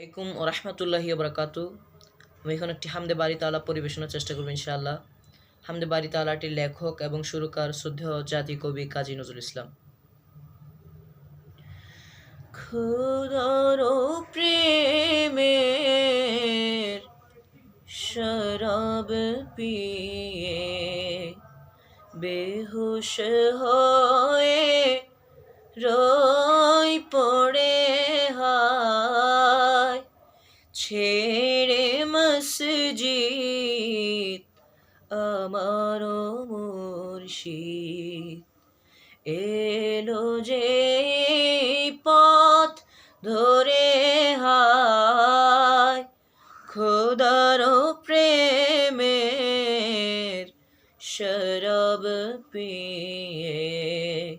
আলাইকুম ও রহমতুল্লাহি বরকাত। আমি এখন একটি হামদে বাড়ি তালা পরিবেশনার চেষ্টা করব ইনশাআল্লাহ। হামদে বাড়ি তালাটির লেখক এবং সুরকার শ্রদ্ধেয় জাতি কবি কাজী নজরুল ইসলাম। প্রেমের শরাব পিয়ে বেহুশ হয়ে রই পড়ে ছেড়ে মসজিদ আমার মুর্শিদ। এলো যে পথ ধরে হায়, খোদার প্রেমের শরব পিয়ে।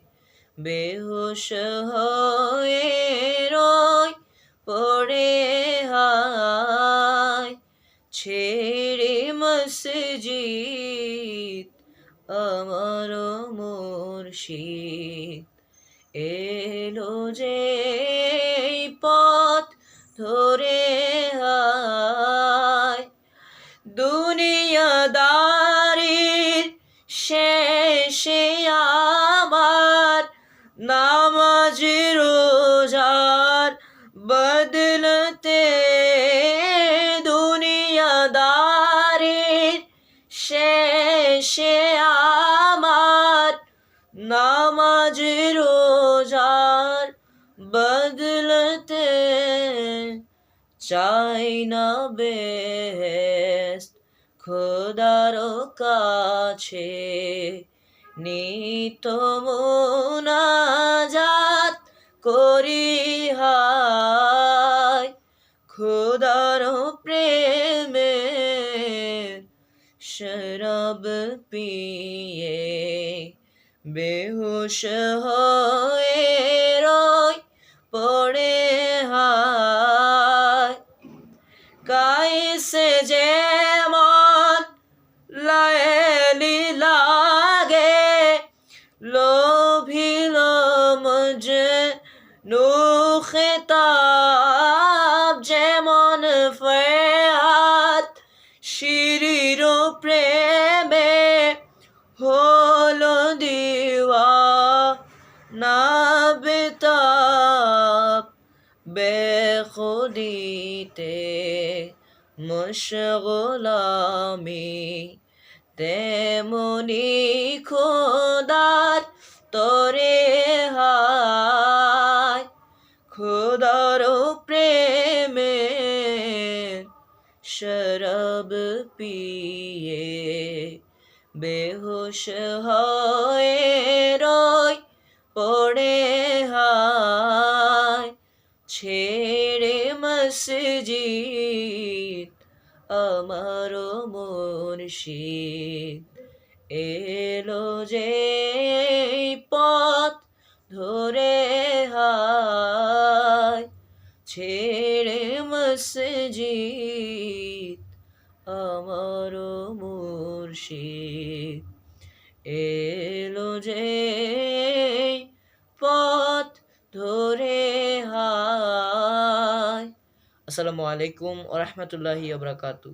বেহুশ হয়ে রয় মসজিদ আমার মুর্শিদ। এলো যে পথ ধরে হায় দুনিয়াদারির শেষে আমার নামাজ রোজার বদলতে বদলতে চাই না বেহেস্ত খোদার কাছে নিত মোনাজাত করি হায়। খোদার প্রেমে শরব পিয়ে বেহুশ হয়ে মজে নুখেতাব যেমন ফয়াত শিরির প্রেমে হলো দিওয়া না বেতাব বেখুদিতে মশগোলামি তেমনি খোদার তরে শরব পিয়ে, বেহুশ হয়ে রয় পড়ে হায়। ছেড়ে মসজিদ, আমার মুর্শিদ। এলো যে পথ ধরে হায়। ছেড়ে মসজিদ আমার মুর্শিদ। এলো যে পথ ধরে হায়। আসসালামু আলাইকুম ওরহমতুল্লাহি আবরাকাতু